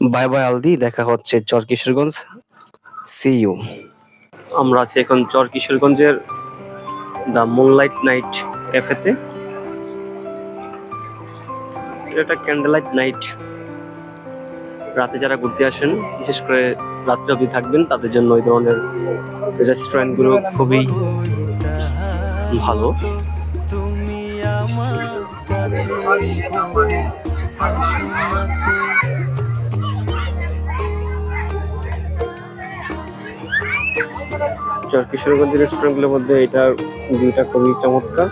Bye bye Aldi দেখা হচ্ছে চর Kishoreganj. C you আমরা আছি এখন চর কিশোরগঞ্জের দ্য মুনলাইট নাইট ক্যাফেতে এটা ক্যান্ডেল লাইট নাইট রাতে যারা ঘুরতে আসেন বিশেষ করে রাত্রে অবধি থাকবেন তাদের জন্য ওই ধরনের রেস্টুরেন্টগুলো খুবই ভালো। চর কিশোরগঞ্জের রেস্টুরেন্টগুলোর মধ্যে এটা দুইটা খুবই চমৎকার।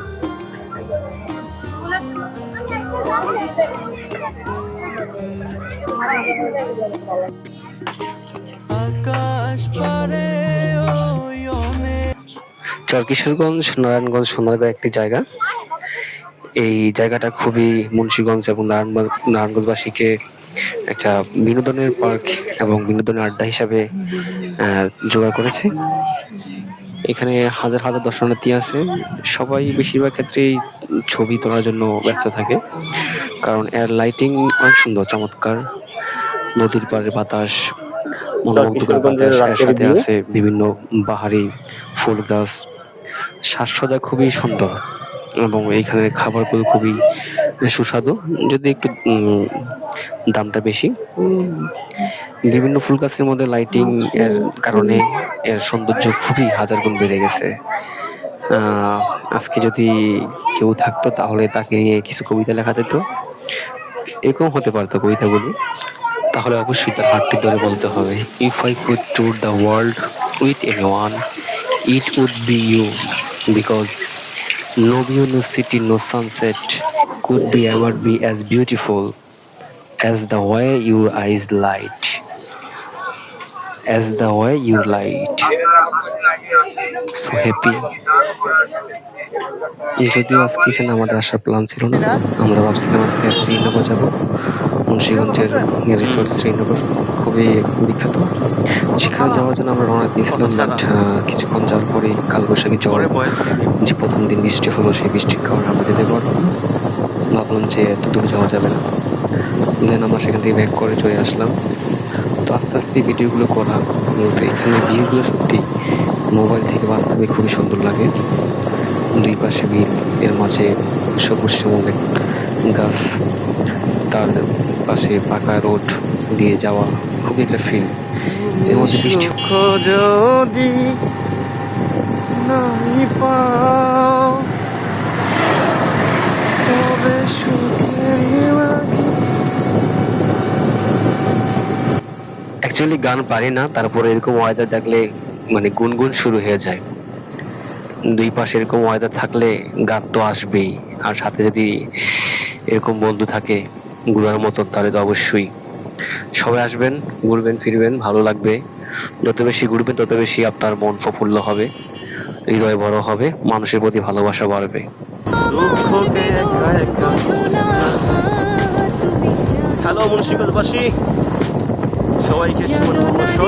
আকাশ পারে ওই অনেক চর কিশোরগঞ্জ, নারায়ণগঞ্জ সোনারগাঁ একটি জায়গা। এই জায়গাটা খুবই মুন্সিগঞ্জ এবং নারায়ণগঞ্জ নারায়ণগঞ্জবাসীকে একটা বিনোদনের পার্ক এবং বিনোদনের আড্ডা হিসাবে জোগাড় করেছে। এখানে হাজার হাজার দর্শনার্থী আছে। সবাই বেশিরভাগ ক্ষেত্রেই ছবি তোলার জন্য ব্যস্ত থাকে। কারণ এর লাইটিং অনেক সুন্দর চমৎকার। নদীর পাড়ের বাতাস মনোমুগ্ধকর বাতাস এর সাথে আছে বিভিন্ন বাহারি ফুল গাছ। সাজসজ্জা খুবই সুন্দর এবং এইখানের খাবারগুলো খুবই সুস্বাদু। যদি একটু দামটা বেশি। বিভিন্ন ফুল গাছের মধ্যে লাইটিং এর কারণে এর সৌন্দর্য খুবই হাজার গুণ বেড়ে গেছে। আজকে যদি কেউ থাকতো তাহলে তাকে নিয়ে কিছু কবিতা লেখা যেত। এরকম হতে পারতো কবিতাগুলি। তাহলে অবশ্যই তার হাতটি ধরে বলতে হবে if I could tour the world with any one it would be you because no view no city no sunset could be ever be as beautiful as the way your eyes as the way your light so happy যদিও আজকে এখানে আমাদের আসার plan ছিল না, আমরা ভাবছিলাম আজকে শ্রীনগর যাব। মুন্সীগঞ্জের রিসোর্ট শ্রীনগর, খুবই বিখ্যাত। সেখানে যাওয়ার জন্য আমরা রওনা দিয়েছিলাম কিছুক্ষণ যাওয়ার পরে কালবৈশাখী জ্বর যে প্রথম দিন বৃষ্টি হলো, সেই বৃষ্টির কারণে আমরা যেতে পারব ভাবলাম যে এত দূর যাওয়া যাবে না। দেন আমরা সেখান থেকে ব্যাক করে চলে আসলাম। আস্তে আস্তে ভিডিওগুলো করা। মূলত এখানে ভিউগুলো সত্যি মোবাইল থেকে বাস্তবে খুবই সুন্দর লাগে। দুই পাশে বিল এর মাঝে সবুজ শ্যামল গাছ তার পাশে পাকা রোড দিয়ে যাওয়া খুবই একটা ফিল এর মধ্যে বৃষ্টি যদি নাই পাও অ্যাকচুয়ালি গান পারি না, তারপরে এরকম ওয়েদার দেখলে মানে গুনগুন শুরু হয়ে যায়। দুই পাশে এরকম ওয়েদার থাকলে গান তো আসবেই, আর সাথে যদি এরকম বন্ধু থাকে ঘুরার মতো, তাহলে তো অবশ্যই। সবাই আসবেন, ঘুরবেন, ফিরবেন, ভালো লাগবে। যত বেশি ঘুরবেন, তত বেশি আপনার মন প্রফুল্ল হবে, হৃদয় বড় হবে, মানুষের প্রতি ভালোবাসা বাড়বে। হ্যালো মুন্সিগঞ্জবাসী। সবাইকে শুভ নববর্ষ